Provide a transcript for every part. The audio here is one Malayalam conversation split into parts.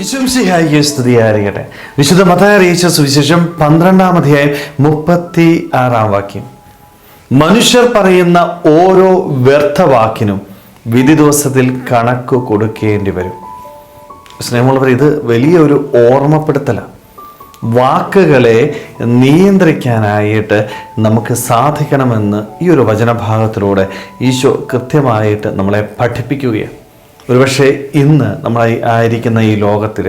വിശംസിഹായിക്ക് സ്തുതിയായിരിക്കട്ടെ. വിശുദ്ധ മതായ അറിയിച്ച സുവിശേഷം പന്ത്രണ്ടാം അധ്യായം മുപ്പത്തി ആറാം വാക്യം. മനുഷ്യർ പറയുന്ന ഓരോ വ്യർത്ഥവാക്കിനും വിധി ദിവസത്തിൽ കണക്ക് കൊടുക്കേണ്ടി വരും. സ്നേഹമുള്ളവർ ഇത് വലിയൊരു ഓർമ്മപ്പെടുത്തലാണ് വാക്കുകളെ നിയന്ത്രിക്കാനായിട്ട് നമുക്ക് സാധിക്കണമെന്ന് ഈ ഒരു വചനഭാഗത്തിലൂടെ ഈശോ കൃത്യമായിട്ട് നമ്മളെ പഠിപ്പിക്കുകയാണ്. ഒരുപക്ഷെ ഇന്ന് നമ്മൾ ആയിരിക്കുന്ന ഈ ലോകത്തിൽ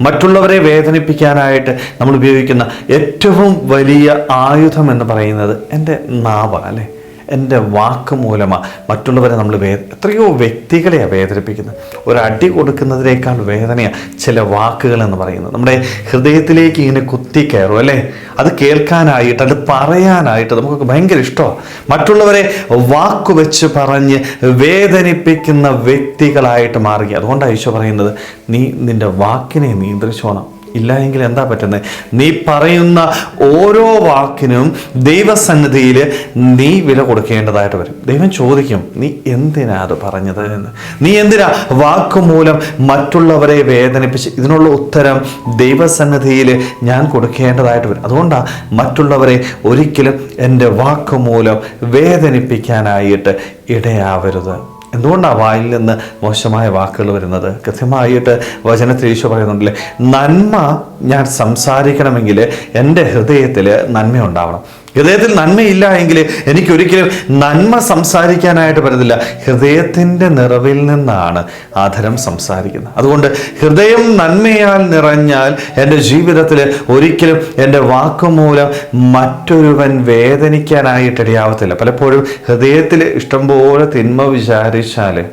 മറ്റുള്ളവരെ വേദനിപ്പിക്കാനായിട്ട് നമ്മൾ ഉപയോഗിക്കുന്ന ഏറ്റവും വലിയ ആയുധം എന്ന് പറയുന്നത് എന്റെ നാവാണ് അല്ലേ? എന്റെ വാക്ക് മൂലമാണ് മറ്റുള്ളവരെ നമ്മൾ വേ എത്രയോ വ്യക്തികളെയാണ് വേദനിപ്പിക്കുന്നത്. ഒരു അടി കൊടുക്കുന്നതിനേക്കാൾ വേദനയാണ് ചില വാക്കുകൾ എന്ന് പറയുന്നത്. നമ്മുടെ ഹൃദയത്തിലേക്ക് ഇങ്ങനെ കുത്തി കയറും അല്ലേ? അത് കേൾക്കാനായിട്ട് അത് പറയാനായിട്ട് നമുക്കൊക്കെ ഭയങ്കര ഇഷ്ടമാണ് മറ്റുള്ളവരെ വാക്കു വെച്ച് പറഞ്ഞ് വേദനിപ്പിക്കുന്ന വ്യക്തികളായിട്ട് മാറുക അതുകൊണ്ടാണ് ഈശോ പറയുന്നത് നീ നിന്റെ വാക്കിനെ നിയന്ത്രിച്ചോണം. ഇല്ല എങ്കിൽ എന്താ പറ്റുന്നത്? നീ പറയുന്ന ഓരോ വാക്കിനും ദൈവസന്നിധിയിൽ നീ വില കൊടുക്കേണ്ടതായിട്ട് വരും. ദൈവം ചോദിക്കും നീ എന്തിനാ അത് പറഞ്ഞത്? എന്ന്. നീ എന്തിനാ വാക്കുമൂലം മറ്റുള്ളവരെ വേദനിപ്പിച്ച് ഇതിനുള്ള ഉത്തരം ദൈവസന്നിധിയിൽ ഞാൻ കൊടുക്കേണ്ടതായിട്ട് വരും. അതുകൊണ്ടാണ് മറ്റുള്ളവരെ ഒരിക്കലും എന്റെ വാക്കുമൂലം വേദനിപ്പിക്കാനായിട്ട് ഇടയാവരുത്. എന്തുകൊണ്ടാണ് വായിൽ നിന്ന് മോശമായ വാക്കുകൾ വരുന്നത്? കൃത്യമായിട്ട് വചനത്തിൽ ഈശോ പറയുന്നുണ്ടല്ലേ നന്മ ഞാൻ സംസാരിക്കണമെങ്കിൽ എന്റെ ഹൃദയത്തിൽ നന്മ ഉണ്ടാവണം. ഹൃദയത്തിൽ നന്മയില്ല എങ്കിൽ എനിക്കൊരിക്കലും നന്മ സംസാരിക്കാനായിട്ട് പറ്റത്തില്ല. ഹൃദയത്തിന്റെ നിറവിൽ നിന്നാണ് ആധരം സംസാരിക്കുന്നത്. അതുകൊണ്ട് ഹൃദയം നന്മയാൽ നിറഞ്ഞാൽ എന്റെ ജീവിതത്തിൽ ഒരിക്കലും എന്റെ വാക്കുമൂലം മറ്റൊരുവൻ വേദനിക്കാനായിട്ട് ഇടയാവത്തില്ല. പലപ്പോഴും ഹൃദയത്തിൽ ഇഷ്ടംപോലെ തിന്മ വിചാരിച്ചാൽ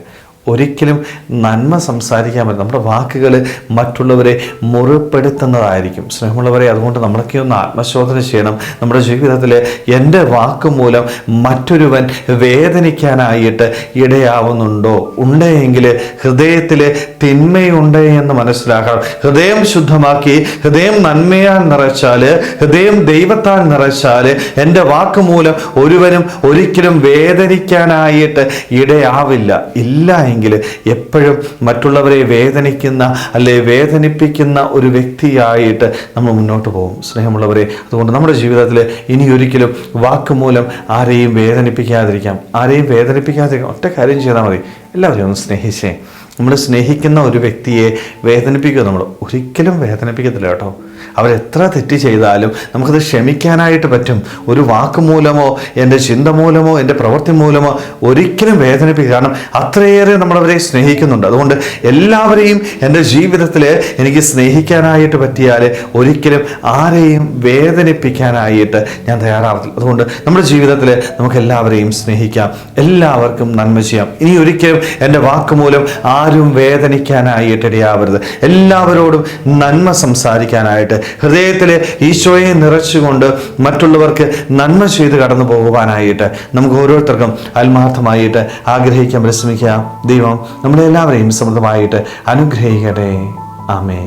ഒരിക്കലും നന്മ സംസാരിക്കാൻ പറ്റും നമ്മുടെ വാക്കുകൾ മറ്റുള്ളവരെ മുറിപ്പെടുത്തുന്നതായിരിക്കും. സ്നേഹമുള്ളവരെ അതുകൊണ്ട് നമ്മളൊക്കെ ഒന്ന് ആത്മശോധന ചെയ്യണം. നമ്മുടെ ജീവിതത്തിൽ എന്റെ വാക്ക് മൂലം മറ്റൊരുവൻ വേദനിക്കാനായിട്ട് ഇടയാവുന്നുണ്ടോ? ഉണ്ടെങ്കിൽ ഹൃദയത്തിൽ തിന്മയുണ്ട് എന്ന് മനസ്സിലാക്കണം. ഹൃദയം ശുദ്ധമാക്കി ഹൃദയം നന്മയാൽ നിറച്ചാൽ ഹൃദയം ദൈവത്താൽ നിറച്ചാൽ എന്റെ വാക്ക് മൂലം ഒരുവനും ഒരിക്കലും വേദനിക്കാനായിട്ട് ഇടയാവില്ല. ഇല്ല എങ്കിൽ എപ്പോഴും മറ്റുള്ളവരെ വേദനിക്കുന്ന അല്ലെ വേദനിപ്പിക്കുന്ന ഒരു വ്യക്തിയായിട്ട് നമ്മൾ മുന്നോട്ട് പോകും. സ്നേഹമുള്ളവരെ അതുകൊണ്ട് നമ്മുടെ ജീവിതത്തിൽ ഇനി ഒരിക്കലും വാക്കുമൂലം ആരെയും വേദനിപ്പിക്കാതിരിക്കാം. ആരെയും വേദനിപ്പിക്കാതിരിക്കാം. ഒറ്റ കാര്യം ചെയ്താൽ മതി. എല്ലാവരെയും ഒന്ന് സ്നേഹിച്ചേ. നമ്മൾ സ്നേഹിക്കുന്ന ഒരു വ്യക്തിയെ വേദനിപ്പിക്കുക നമ്മൾ ഒരിക്കലും വേദനിപ്പിക്കത്തില്ല കേട്ടോ. അവരെത്ര തെറ്റ് ചെയ്താലും നമുക്കത് ക്ഷമിക്കാനായിട്ട് പറ്റും. ഒരു വാക്ക് മൂലമോ എന്റെ ചിന്ത മൂലമോ എന്റെ പ്രവൃത്തി മൂലമോ ഒരിക്കലും വേദനിപ്പിക്കുക കാരണം അത്രയേറെ നമ്മളവരെ സ്നേഹിക്കുന്നുണ്ട്. അതുകൊണ്ട് എല്ലാവരെയും എന്റെ ജീവിതത്തിൽ എനിക്ക് സ്നേഹിക്കാനായിട്ട് പറ്റിയാൽ ഒരിക്കലും ആരെയും വേദനിപ്പിക്കാനായിട്ട് ഞാൻ തയ്യാറാവത്തില്ല. അതുകൊണ്ട് നമ്മുടെ ജീവിതത്തിൽ നമുക്ക് എല്ലാവരെയും സ്നേഹിക്കാം. എല്ലാവർക്കും നന്മ ചെയ്യാം. ഇനി ഒരിക്കലും എന്റെ വാക്ക് വാക്കുമൂലം ആരും വേദനിക്കാനായിട്ട് ഇടയാവരുത്. എല്ലാവരോടും നന്മ സംസാരിക്കാനായിട്ട് ഹൃദയത്തിൽ ഈശോയെ നിറച്ചുകൊണ്ട് മറ്റുള്ളവർക്ക് നന്മ ചെയ്ത് കടന്നു പോകുവാനായിട്ട് നമുക്ക് ഓരോരുത്തർക്കും ആത്മാർത്ഥമായിട്ട് ആഗ്രഹിക്കാൻ പരിശ്രമിക്കാം. ദൈവം നമ്മളെല്ലാവരെയും സമൃദ്ധമായിട്ട് അനുഗ്രഹിക്കട്ടെ. ആമേ